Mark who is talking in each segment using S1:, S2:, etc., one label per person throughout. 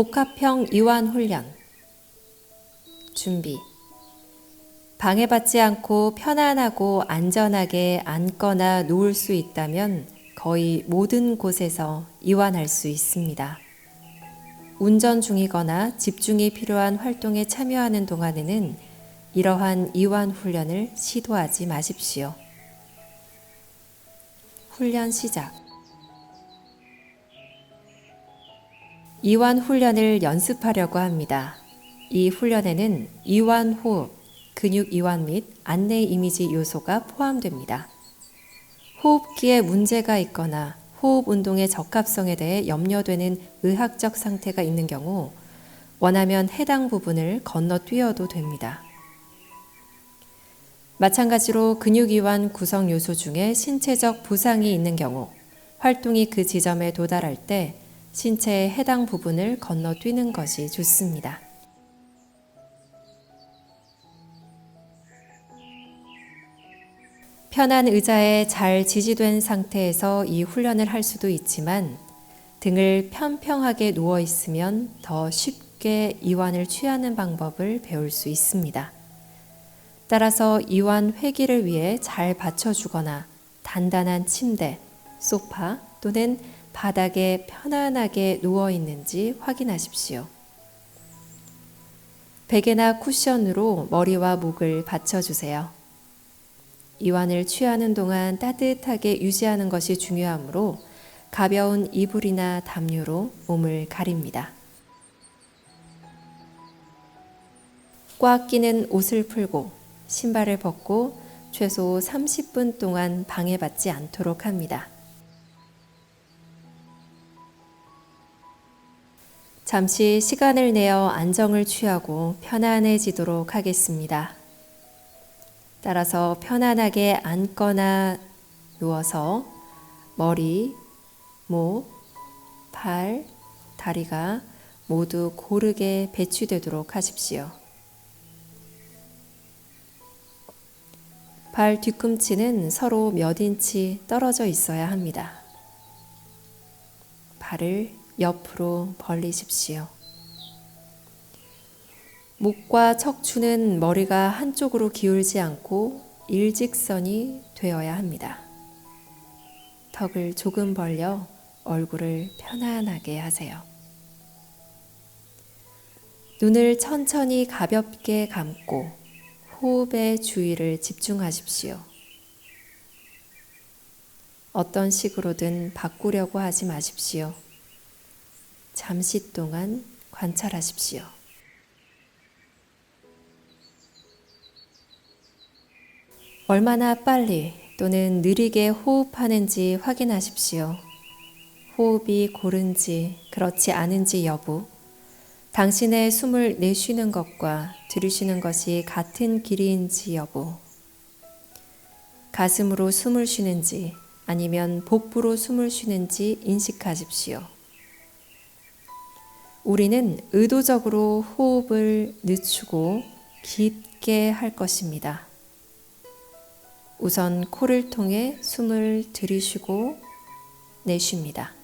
S1: 복합형 이완 훈련 준비 방해받지 않고 편안하고 안전하게 앉거나 누울 수 있다면 거의 모든 곳에서 이완할 수 있습니다. 운전 중이거나 집중이 필요한 활동에 참여하는 동안에는 이러한 이완 훈련을 시도하지 마십시오. 훈련 시작. 이완 훈련을 연습하려고 합니다. 이 훈련에는 이완 호흡, 근육 이완 및 안내 이미지 요소가 포함됩니다. 호흡기에 문제가 있거나 호흡 운동의 적합성에 대해 염려되는 의학적 상태가 있는 경우 원하면 해당 부분을 건너뛰어도 됩니다. 마찬가지로 근육 이완 구성 요소 중에 신체적 부상이 있는 경우 활동이 그 지점에 도달할 때 신체의 해당 부분을 건너뛰는 것이 좋습니다. 편한 의자에 잘 지지된 상태에서 이 훈련을 할 수도 있지만 등을 편평하게 누워 있으면 더 쉽게 이완을 취하는 방법을 배울 수 있습니다. 따라서 이완 회기를 위해 잘 받쳐주거나 단단한 침대, 소파 또는 바닥에 편안하게 누워 있는지 확인하십시오. 베개나 쿠션으로 머리와 목을 받쳐주세요. 이완을 취하는 동안 따뜻하게 유지하는 것이 중요하므로 가벼운 이불이나 담요로 몸을 가립니다. 꽉 끼는 옷을 풀고 신발을 벗고 최소 30분 동안 방해받지 않도록 합니다. 잠시 시간을 내어 안정을 취하고 편안해지도록 하겠습니다. 따라서 편안하게 앉거나 누워서 머리, 목, 팔, 다리가 모두 고르게 배치되도록 하십시오. 발 뒤꿈치는 서로 몇 인치 떨어져 있어야 합니다. 발을 옆으로 벌리십시오. 목과 척추는 머리가 한쪽으로 기울지 않고 일직선이 되어야 합니다. 턱을 조금 벌려 얼굴을 편안하게 하세요. 눈을 천천히 가볍게 감고 호흡에 주의를 집중하십시오. 어떤 식으로든 바꾸려고 하지 마십시오. 잠시 동안 관찰하십시오. 얼마나 빨리 또는 느리게 호흡하는지 확인하십시오. 호흡이 고른지 그렇지 않은지 여부, 당신의 숨을 내쉬는 것과 들이쉬는 것이 같은 길이인지 여부, 가슴으로 숨을 쉬는지 아니면 복부로 숨을 쉬는지 인식하십시오. 우리는 의도적으로 호흡을 늦추고 깊게 할 것입니다. 우선 코를 통해 숨을 들이쉬고 내쉽니다.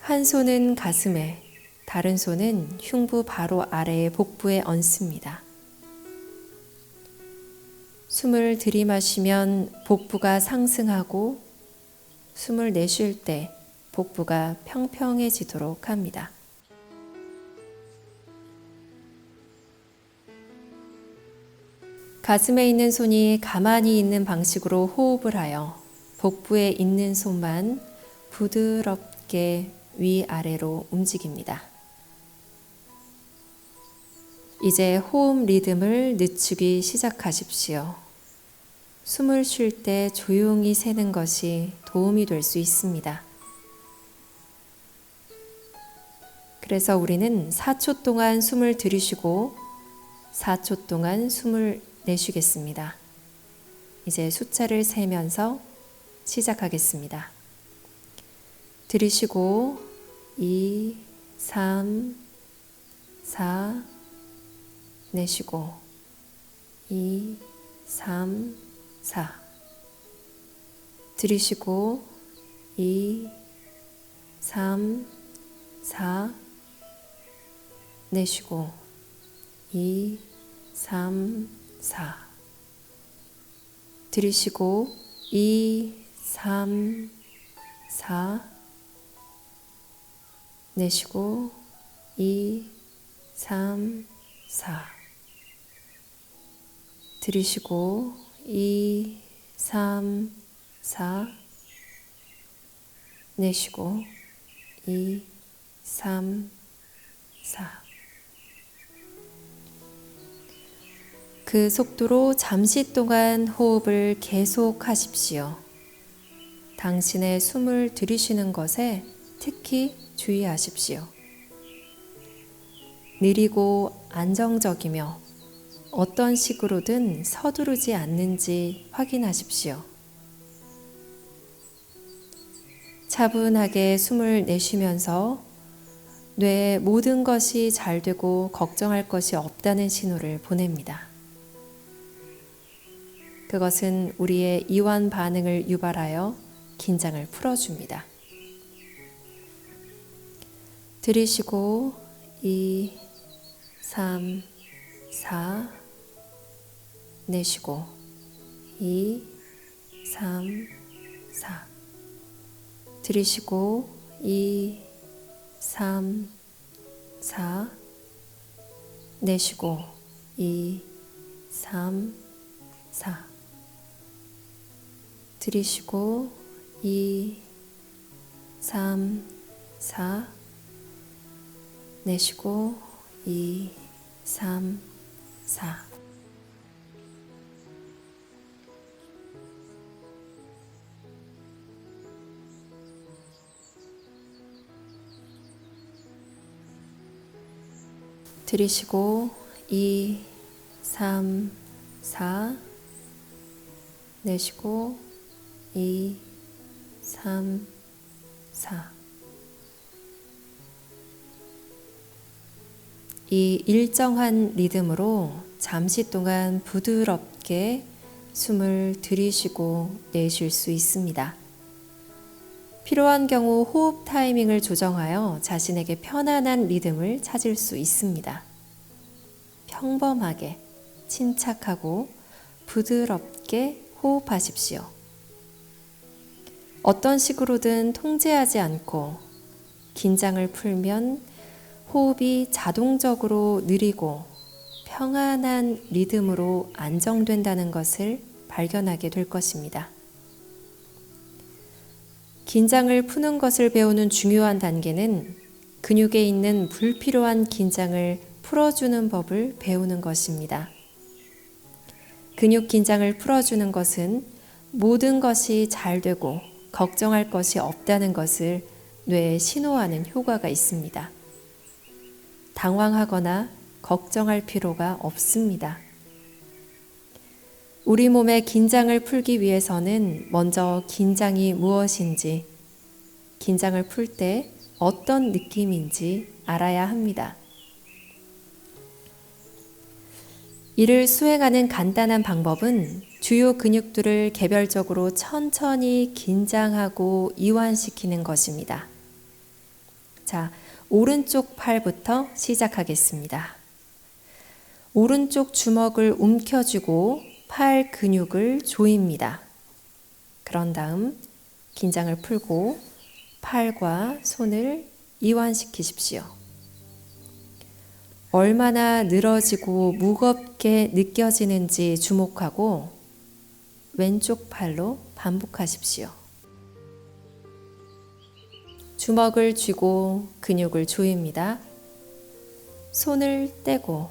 S1: 한 손은 가슴에, 다른 손은 흉부 바로 아래의 복부에 얹습니다. 숨을 들이마시면 복부가 상승하고 숨을 내쉴 때 복부가 평평해지도록 합니다. 가슴에 있는 손이 가만히 있는 방식으로 호흡을 하여 복부에 있는 손만 부드럽게 위아래로 움직입니다. 이제 호흡 리듬을 늦추기 시작하십시오. 숨을 쉴 때 조용히 세는 것이 도움이 될 수 있습니다. 그래서 우리는 4초 동안 숨을 들이쉬고 4초 동안 숨을 내쉬겠습니다. 이제 숫자를 세면서 시작하겠습니다. 들이쉬고 2, 3, 4 내쉬고 2, 3, 4 들이쉬고 2, 3, 4 내쉬고. 2 3 4 들이쉬고. 2 3 4 내쉬고. 2 3 4 들이쉬고. 2 3 4 내쉬고. 2 3 4 그 속도로 잠시 동안 호흡을 계속 하십시오. 당신의 숨을 들이쉬는 것에 특히 주의하십시오. 느리고 안정적이며 어떤 식으로든 서두르지 않는지 확인하십시오. 차분하게 숨을 내쉬면서 뇌에 모든 것이 잘 되고 걱정할 것이 없다는 신호를 보냅니다. 그것은 우리의 이완 반응을 유발하여 긴장을 풀어줍니다. 들이쉬고 2, 3, 4 내쉬고 2, 3, 4 들이쉬고 2, 3, 4 내쉬고 2, 3, 4 들이쉬고 2, 3, 4 내쉬고 2, 3, 4 들이쉬고 2, 3, 4 내쉬고 2, 3, 4. 이 일정한 리듬으로 잠시 동안 부드럽게 숨을 들이쉬고 내쉴 수 있습니다. 필요한 경우 호흡 타이밍을 조정하여 자신에게 편안한 리듬을 찾을 수 있습니다. 평범하게, 침착하고 부드럽게 호흡하십시오. 어떤 식으로든 통제하지 않고 긴장을 풀면 호흡이 자동적으로 느리고 평안한 리듬으로 안정된다는 것을 발견하게 될 것입니다. 긴장을 푸는 것을 배우는 중요한 단계는 근육에 있는 불필요한 긴장을 풀어주는 법을 배우는 것입니다. 근육 긴장을 풀어주는 것은 모든 것이 잘 되고 걱정할 것이 없다는 것을 뇌에 신호하는 효과가 있습니다. 당황하거나 걱정할 필요가 없습니다. 우리 몸의 긴장을 풀기 위해서는 먼저 긴장이 무엇인지, 긴장을 풀 때 어떤 느낌인지 알아야 합니다. 이를 수행하는 간단한 방법은 주요 근육들을 개별적으로 천천히 긴장하고 이완시키는 것입니다. 자, 오른쪽 팔부터 시작하겠습니다. 오른쪽 주먹을 움켜쥐고 팔 근육을 조입니다. 그런 다음 긴장을 풀고 팔과 손을 이완시키십시오. 얼마나 늘어지고 무겁게 느껴지는지 주목하고 왼쪽 팔로 반복하십시오. 주먹을 쥐고 근육을 조입니다. 손을 떼고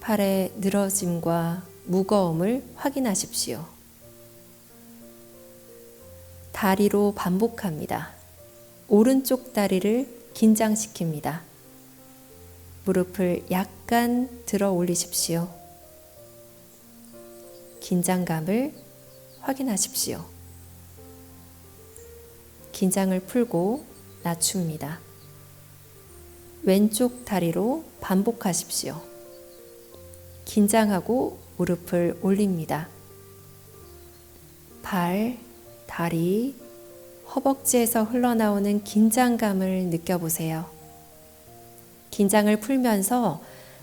S1: 팔의 늘어짐과 무거움을 확인하십시오. 다리로 반복합니다. 오른쪽 다리를 긴장시킵니다. 무릎을 약간 들어 올리십시오. 긴장감을 확인하십시오. 긴장을 풀고 낮춥니다. 왼쪽 다리로 반복하십시오. 긴장하고 무릎을 올립니다. 발, 다리, 허벅지에서 흘러나오는 긴장감을 느껴보세요. 긴장을 풀면서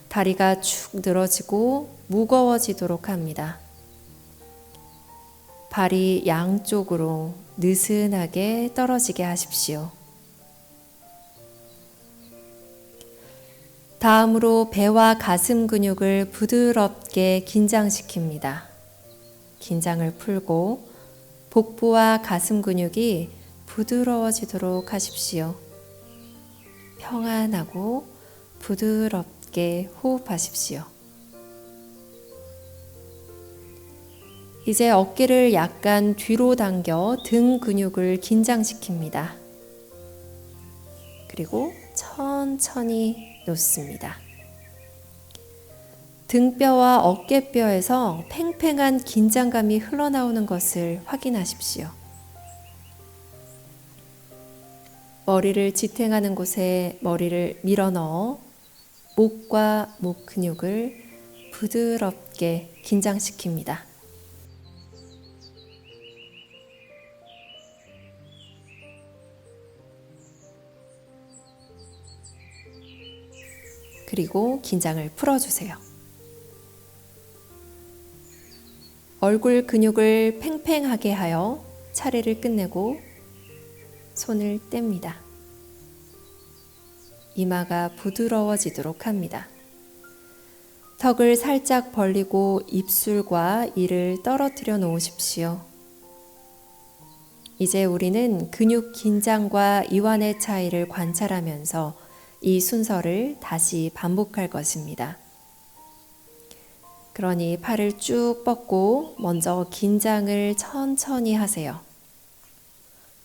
S1: 다리가 축 늘어지고 무거워지도록 합니다. 발이 양쪽으로 느슨하게 떨어지게 하십시오. 다음으로 배와 가슴 근육을 부드럽게 긴장시킵니다. 긴장을 풀고 복부와 가슴 근육이 부드러워지도록 하십시오. 평안하고 부드럽게 호흡하십시오. 이제 어깨를 약간 뒤로 당겨 등 근육을 긴장시킵니다. 그리고 천천히 놓습니다. 등뼈와 어깨뼈에서 팽팽한 긴장감이 흘러나오는 것을 확인하십시오. 머리를 지탱하는 곳에 머리를 밀어 넣어 목과 목 근육을 부드럽게 긴장시킵니다. 그리고 긴장을 풀어주세요. 얼굴 근육을 팽팽하게 하여 차례를 끝내고 손을 뗍니다. 이마가 부드러워지도록 합니다. 턱을 살짝 벌리고 입술과 이를 떨어뜨려 놓으십시오. 이제 우리는 근육 긴장과 이완의 차이를 관찰하면서 이 순서를 다시 반복할 것입니다. 그러니 팔을 쭉 뻗고 먼저 긴장을 천천히 하세요.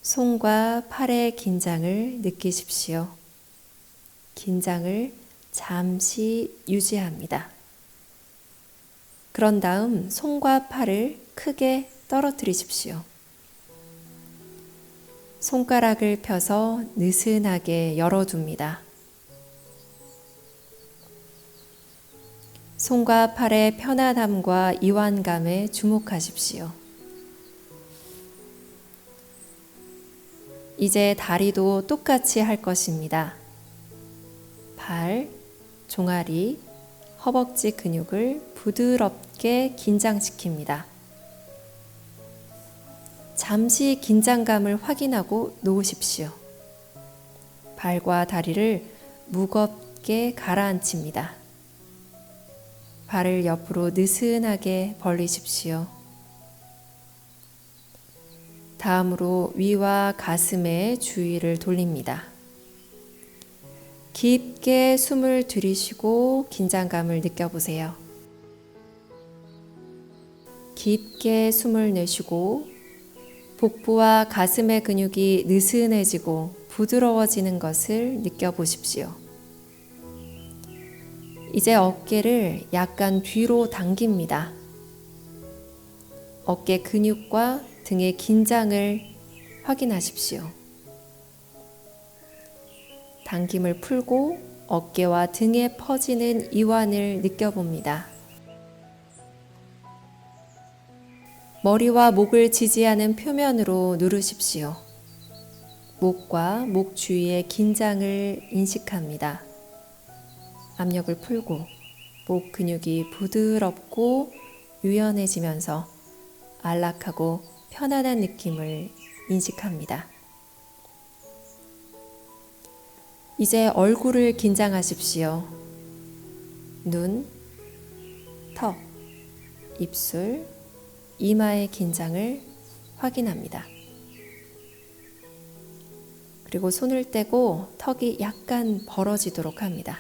S1: 손과 팔의 긴장을 느끼십시오. 긴장을 잠시 유지합니다. 그런 다음 손과 팔을 크게 떨어뜨리십시오. 손가락을 펴서 느슨하게 열어둡니다. 손과 팔의 편안함과 이완감에 주목하십시오. 이제 다리도 똑같이 할 것입니다. 발, 종아리, 허벅지 근육을 부드럽게 긴장시킵니다. 잠시 긴장감을 확인하고 놓으십시오. 발과 다리를 무겁게 가라앉힙니다. 발을 옆으로 느슨하게 벌리십시오. 다음으로 위와 가슴에 주의를 돌립니다. 깊게 숨을 들이쉬고 긴장감을 느껴보세요. 깊게 숨을 내쉬고 복부와 가슴의 근육이 느슨해지고 부드러워지는 것을 느껴보십시오. 이제 어깨를 약간 뒤로 당깁니다. 어깨 근육과 등의 긴장을 확인하십시오. 당김을 풀고 어깨와 등에 퍼지는 이완을 느껴봅니다. 머리와 목을 지지하는 표면으로 누르십시오. 목과 목 주위의 긴장을 인식합니다. 압력을 풀고 목 근육이 부드럽고 유연해지면서 안락하고 편안한 느낌을 인식합니다. 이제 얼굴을 긴장하십시오. 눈, 턱, 입술, 이마의 긴장을 확인합니다. 그리고 손을 떼고 턱이 약간 벌어지도록 합니다.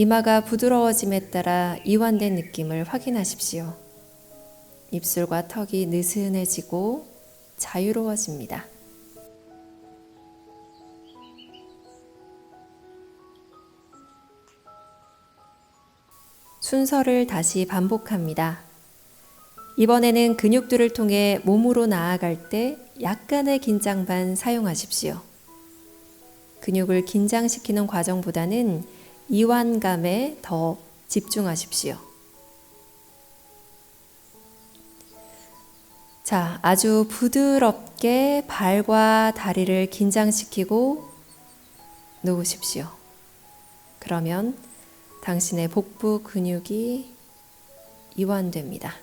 S1: 이마가 부드러워짐에 따라 이완된 느낌을 확인하십시오. 입술과 턱이 느슨해지고 자유로워집니다. 순서를 다시 반복합니다. 이번에는 근육들을 통해 몸으로 나아갈 때 약간의 긴장 반 사용하십시오. 근육을 긴장시키는 과정보다는 이완감에 더 집중하십시오. 자, 아주 부드럽게 발과 다리를 긴장시키고 놓으십시오. 그러면 당신의 복부 근육이 이완됩니다.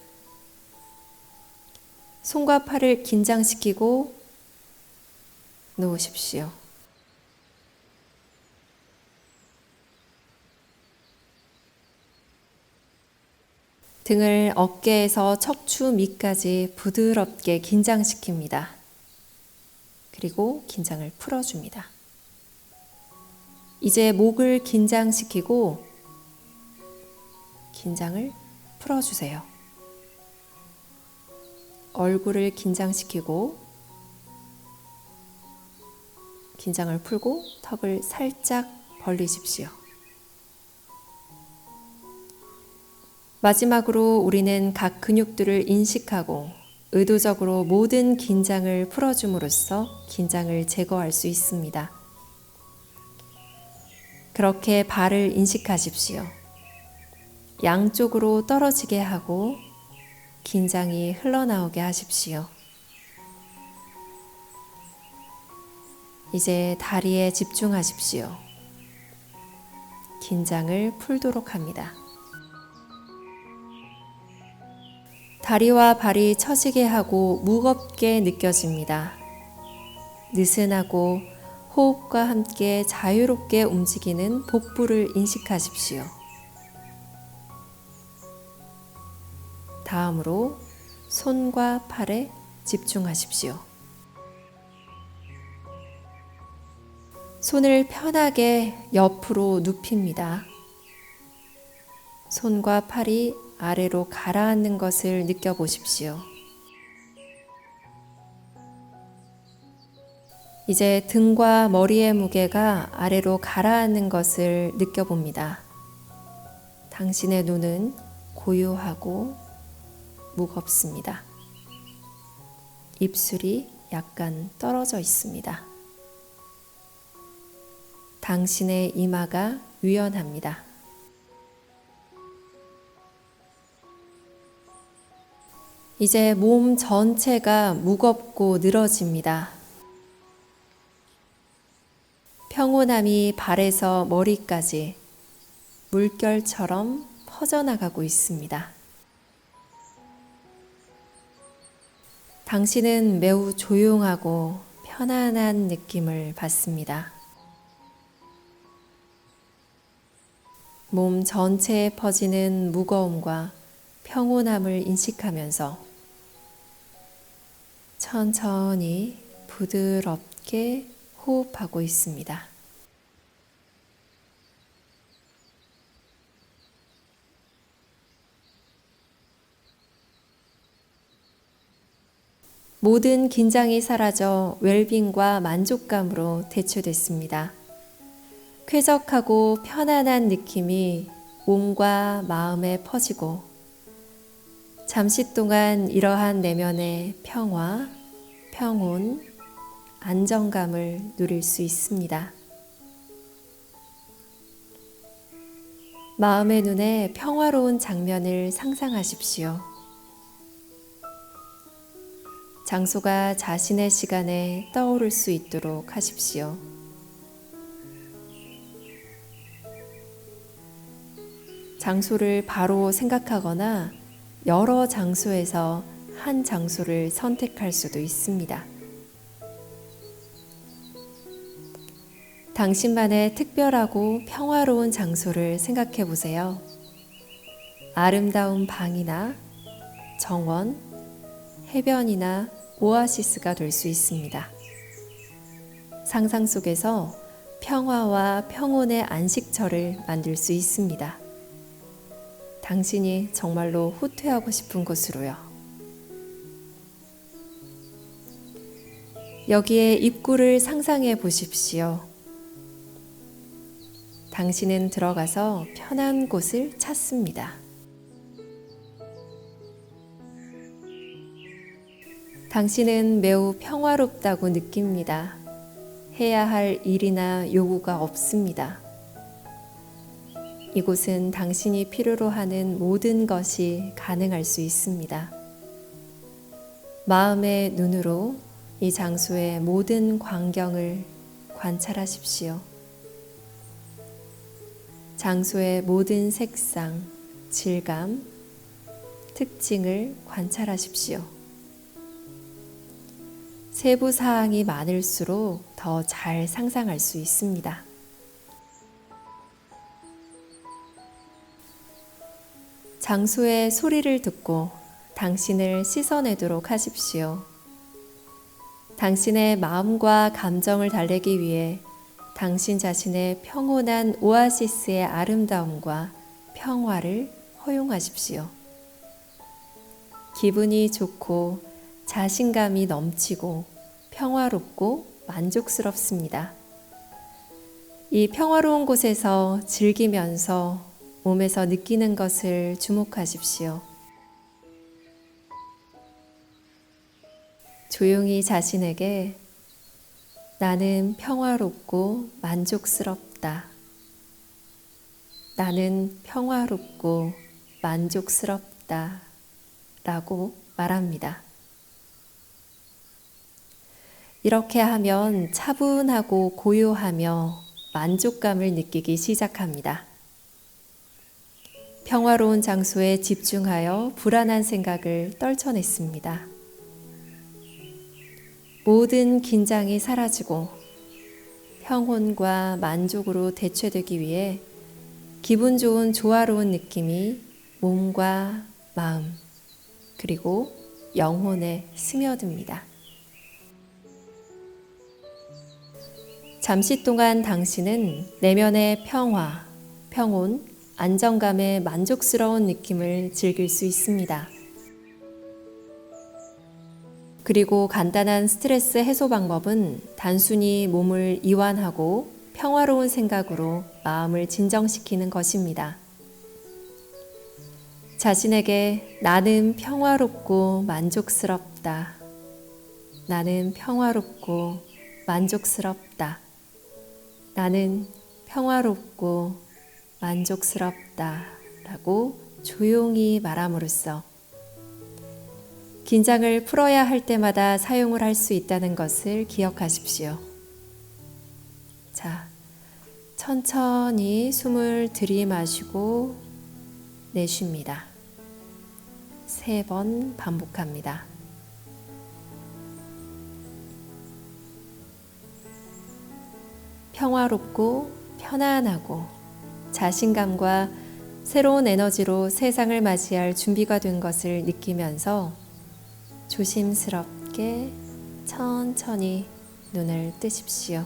S1: 손과 팔을 긴장시키고 놓으십시오. 등을 어깨에서 척추 밑까지 부드럽게 긴장시킵니다. 그리고 긴장을 풀어줍니다. 이제 목을 긴장시키고 긴장을 풀어주세요. 얼굴을 긴장시키고 긴장을 풀고 턱을 살짝 벌리십시오. 마지막으로 우리는 각 근육들을 인식하고 의도적으로 모든 긴장을 풀어줌으로써 긴장을 제거할 수 있습니다. 그렇게 발을 인식하십시오. 양쪽으로 떨어지게 하고 긴장이 흘러나오게 하십시오. 이제 다리에 집중하십시오. 긴장을 풀도록 합니다. 다리와 발이 처지게 하고 무겁게 느껴집니다. 느슨하고 호흡과 함께 자유롭게 움직이는 복부를 인식하십시오. 다음으로 손과 팔에 집중하십시오. 손을 편하게 옆으로 눕힙니다. 손과 팔이 아래로 가라앉는 것을 느껴보십시오. 이제 등과 머리의 무게가 아래로 가라앉는 것을 느껴봅니다. 당신의 눈은 고요하고 무겁습니다. 입술이 약간 떨어져 있습니다. 당신의 이마가 유연합니다. 이제 몸 전체가 무겁고 늘어집니다. 평온함이 발에서 머리까지 물결처럼 퍼져나가고 있습니다. 당신은 매우 조용하고 편안한 느낌을 받습니다. 몸 전체에 퍼지는 무거움과 평온함을 인식하면서 천천히 부드럽게 호흡하고 있습니다. 모든 긴장이 사라져 웰빙과 만족감으로 대체됐습니다. 쾌적하고 편안한 느낌이 몸과 마음에 퍼지고 잠시 동안 이러한 내면의 평화, 평온, 안정감을 누릴 수 있습니다. 마음의 눈에 평화로운 장면을 상상하십시오. 장소가 자신의 시간에 떠오를 수 있도록 하십시오. 장소를 바로 생각하거나 여러 장소에서 한 장소를 선택할 수도 있습니다. 당신만의 특별하고 평화로운 장소를 생각해 보세요. 아름다운 방이나 정원, 해변이나 오아시스가 될 수 있습니다. 상상 속에서 평화와 평온의 안식처를 만들 수 있습니다. 당신이 정말로 후퇴하고 싶은 곳으로요. 여기에 입구를 상상해 보십시오. 당신은 들어가서 편한 곳을 찾습니다. 당신은 매우 평화롭다고 느낍니다. 해야 할 일이나 요구가 없습니다. 이곳은 당신이 필요로 하는 모든 것이 가능할 수 있습니다. 마음의 눈으로 이 장소의 모든 광경을 관찰하십시오. 장소의 모든 색상, 질감, 특징을 관찰하십시오. 세부 사항이 많을수록 더 잘 상상할 수 있습니다. 장소의 소리를 듣고 당신을 씻어내도록 하십시오. 당신의 마음과 감정을 달래기 위해 당신 자신의 평온한 오아시스의 아름다움과 평화를 허용하십시오. 기분이 좋고 자신감이 넘치고 평화롭고 만족스럽습니다. 이 평화로운 곳에서 즐기면서 몸에서 느끼는 것을 주목하십시오. 조용히 자신에게 나는 평화롭고 만족스럽다. 나는 평화롭고 만족스럽다. 라고 말합니다. 이렇게 하면 차분하고 고요하며 만족감을 느끼기 시작합니다. 평화로운 장소에 집중하여 불안한 생각을 떨쳐냈습니다. 모든 긴장이 사라지고 평온과 만족으로 대체되기 위해 기분 좋은 조화로운 느낌이 몸과 마음 그리고 영혼에 스며듭니다. 잠시 동안 당신은 내면의 평화, 평온, 안정감의 만족스러운 느낌을 즐길 수 있습니다. 그리고 간단한 스트레스 해소 방법은 단순히 몸을 이완하고 평화로운 생각으로 마음을 진정시키는 것입니다. 자신에게 나는 평화롭고 만족스럽다. 나는 평화롭고 만족스럽다. 나는 평화롭고 만족스럽다. 라고 조용히 말함으로써 긴장을 풀어야 할 때마다 사용을 할 수 있다는 것을 기억하십시오. 자, 천천히 숨을 들이마시고 내쉽니다. 세 번 반복합니다. 평화롭고 편안하고 자신감과 새로운 에너지로 세상을 맞이할 준비가 된 것을 느끼면서 조심스럽게 천천히 눈을 뜨십시오.